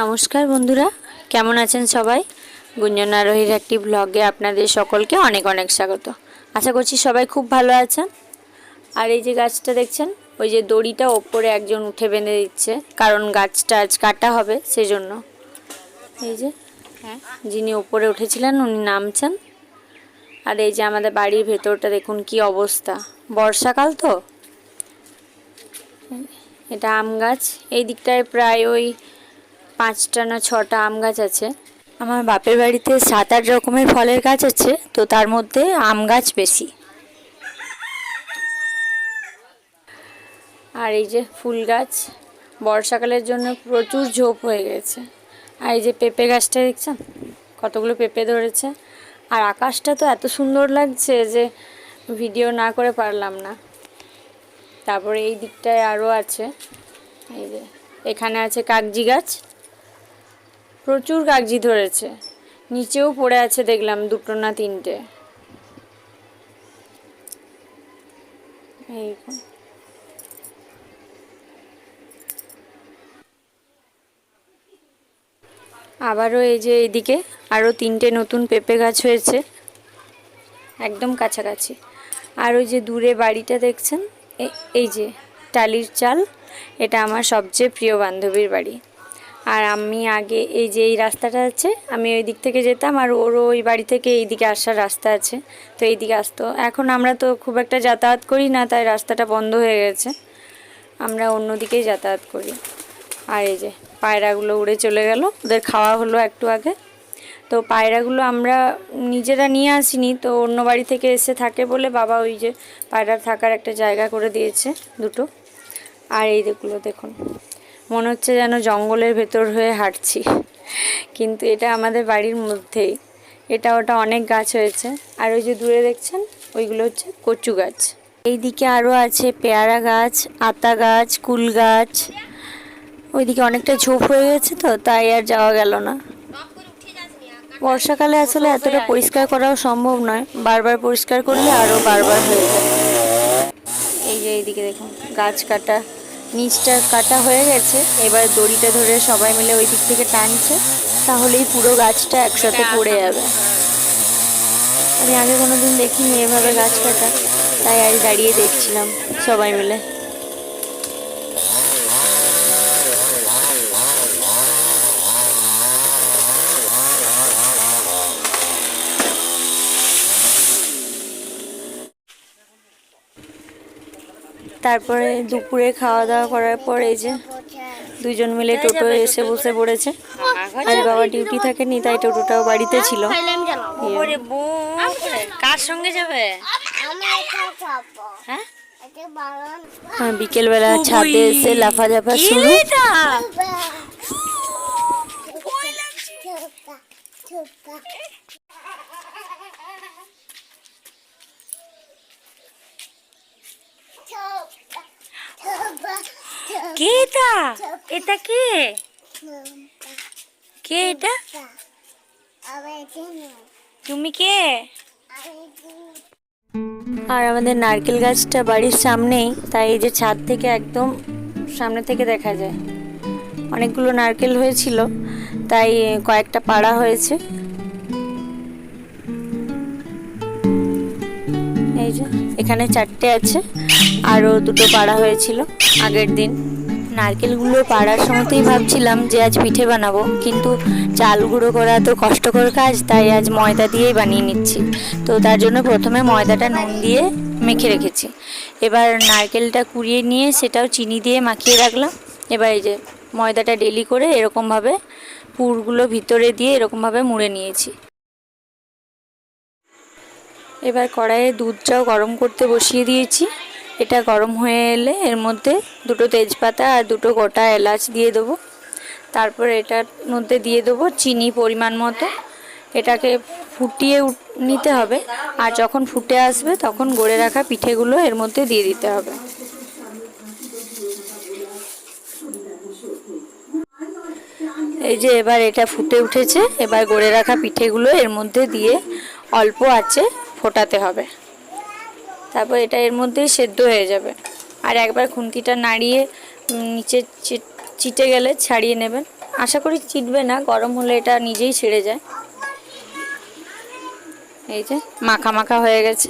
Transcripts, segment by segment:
নমস্কার বন্ধুরা, কেমন আছেন সবাই? গুঞ্জন আরোহীর একটি ব্লগে আপনাদের সকলকে অনেক অনেক স্বাগত। আশা করছি সবাই খুব ভালো আছেন। আর এই যে গাছটা দেখছেন, ওই যে দড়িটা ওপরে একজন উঠে বেঁধে দিচ্ছে, কারণ গাছটা আজ কাটা হবে সেজন্য। এই যে হ্যাঁ যিনি ওপরে উঠেছিলেন, উনি নামছেন। আর এই যে আমাদের বাড়ির ভেতরটা দেখুন কি অবস্থা। বর্ষাকাল তো? এটা আম গাছ, এই দিকটায় প্রায় ওই পাঁচটা না ছটা আম গাছ আছে। আমার বাপের বাড়িতে সাত আট রকমের ফলের গাছ আছে, তো তার মধ্যে আম গাছ বেশি। আর এই যে ফুল গাছ, বর্ষাকালের জন্য প্রচুর ঝোপ হয়ে গেছে। আর এই যে পেঁপে গাছটা দেখছেন, কতগুলো পেঁপে ধরেছে। আর আকাশটা তো এত সুন্দর লাগছে যে ভিডিও না করে পারলাম না। তারপরে এই দিকটায় আরও আছে, এই যে এখানে আছে কাগজি গাছ প্রচুর কাগজি ধরেছে। নিচেও পড়ে আছে দেখলাম দুটো না তিনটে। আবারও এই যে এইদিকে আরও তিনটে নতুন পেঁপে গাছ হয়েছে। একদম কাছাকাছি। আর ওই যে দূরে বাড়িটা দেখছেন? এই যে টালির চাল, এটা আমার সবচেয়ে প্রিয় বান্ধবীর বাড়ি। আর আমি আগে এই যে এই রাস্তাটা আছে, আমি ওই দিক থেকে যেতাম আর ওর ওই বাড়ি থেকে এই দিকে আসার রাস্তা আছে, তো এই দিকে আসতো। এখন আমরা তো খুব একটা যাতায়াত করি না, তাই রাস্তাটা বন্ধ হয়ে গেছে। আমরা অন্য দিকেই যাতায়াত করি। আর এই যে পায়রাগুলো উড়ে চলে গেল, ওদের খাওয়া হলো একটু আগে। তো পায়রাগুলো আমরা নিজেরা নিয়ে আসিনি, তো অন্য বাড়ি থেকে এসে থাকে বলে বাবা ওই যে পায়রা থাকার একটা জায়গা করে দিয়েছে দুটো। আর এই দিকগুলো দেখুন। মনে হচ্ছে যেন জঙ্গলের ভেতর হয়ে হাঁটছি। কিন্তু এটা আমাদের বাড়ির মধ্যেই। এটা ওটা অনেক গাছ হয়েছে। আর ওই যে দূরে দেখছেন, ওইগুলো হচ্ছে কচু গাছ। এইদিকে আরও আছে পেয়ারা গাছ, আতা গাছ, কুল গাছ। ওইদিকে অনেকটা ঝোপ হয়ে গেছে তো, তাই আর যাওয়া গেল না। বর্ষাকালে আসলে এতটা পরিষ্কার করাও সম্ভব নয়। বারবার পরিষ্কার করলে আরও বারবার হয়ে যায়। এই যে এইদিকে দেখুন, গাছ কাটা। নিচটা কাটা হয়ে গেছে। এবার দড়িটা ধরে সবাই মিলে ওই দিক থেকে টানছে। তাহলেই পুরো গাছটা একসাথে পড়ে যাবে। আমি আগে কোনোদিন দেখিনি এভাবে গাছ কাটা। তাই আজ দাঁড়িয়ে দেখছিলাম সবাই মিলে। তারপরে দুপুরে খাওয়া দাওয়া করার পর এই যে দুজন মিলে টোটো এসে বসে পড়েছে। আজ বাবা ডিউটি থাকেনি তাই টোটোটাও বাড়িতে ছিল। কার সঙ্গে যাবে? হ্যাঁ? এটা বিকেলবেলা ছাদে এসে লাফাঝাফা শুরু ছোটা ছোটা ছোটা ছোটা কে এটা? এটা কে? কে এটা? তুমি কে? আর আমাদের নারকেল গাছটা বাড়ির সামনেই, তাই এই যে ছাদ থেকে একদম সামনে থেকে দেখা যায়। অনেকগুলো নারকেল হয়েছিল, তাই কয়েকটা পাড়া হয়েছে। এই যে, এখানে চারটে আছে, আরও দুটো পাড়া হয়েছিল আগের দিন। নারকেলগুলো পাড়ার সময়তেই ভাবছিলাম যে আজ পিঠে বানাবো, কিন্তু চাল গুঁড়ো করা তো কষ্টকর কাজ, তাই আজ ময়দা দিয়েই বানিয়ে নিচ্ছি। তো তার জন্য প্রথমে ময়দাটা নুন দিয়ে মেখে রেখেছি। এবার নারকেলটা কুড়িয়ে নিয়ে সেটাও চিনি দিয়ে মাখিয়ে রাখলাম। এবার এই যে ময়দাটা ডেলি করে এরকমভাবে পুরগুলো ভিতরে দিয়ে এরকমভাবে মুড়ে নিয়েছি। এবার কড়াইয়ে দুধটাও গরম করতে বসিয়ে দিয়েছি। এটা গরম হয়ে এলে এর মধ্যে দুটো তেজপাতা আর দুটো গোটা এলাচ দিয়ে দেবো। তারপর এটার মধ্যে দিয়ে দেবো চিনি পরিমাণ মতো। এটাকে ফুটিয়ে নিতে হবে। আর যখন ফুটে আসবে তখন গড়ে রাখা পিঠেগুলো এর মধ্যে দিয়ে দিতে হবে। এই যে এবার এটা ফুটে উঠেছে, এবার গড়ে রাখা পিঠেগুলো এর মধ্যে দিয়ে অল্প আছে ফোটাতে হবে। তারপর এটা এর মধ্যেই সেদ্ধ হয়ে যাবে। আর একবার খুন্তিটা নাড়িয়ে নিচে চিটে গেলে ছাড়িয়ে নেবেন। আশা করি চিটবে না, গরম হলে এটা নিজেই ছেড়ে যায়। এই যে, মাখা মাখা হয়ে গেছে।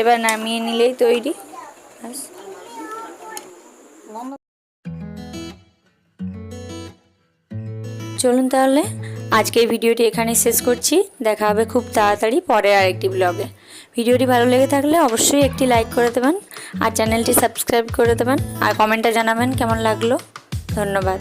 এবার নামিয়ে নিলেই তৈরি। চলুন তাহলে আজকে এই ভিডিওটি এখানেই শেষ করছি। দেখা হবে খুব তাড়াতাড়ি পরে আর একটি ব্লগে ভিডিওটি ভালো লেগে থাকলে অবশ্যই একটি লাইক করে দেবেন আর চ্যানেলটি সাবস্ক্রাইব করে দেবেন। আর কমেন্টটা জানাবেন কেমন লাগল। ধন্যবাদ।